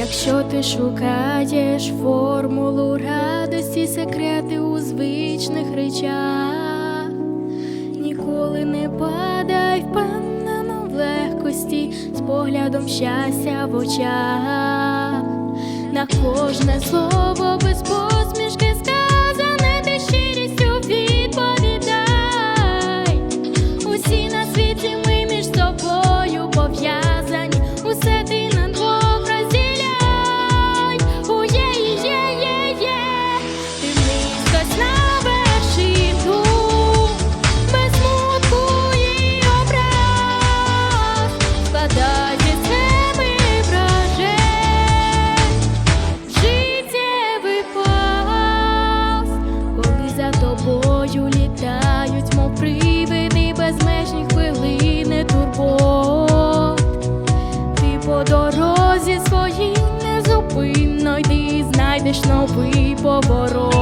Якщо ти шукаєш формулу радості, секрети у звичних речах, ніколи не падай впевнено в легкості, з поглядом щастя в очах, на кожне слово без посмішки тобою літають, мов привиди, безмежні хвилини турбот. Ти по дорозі своїй незупинно йди, знайдеш новий поворот.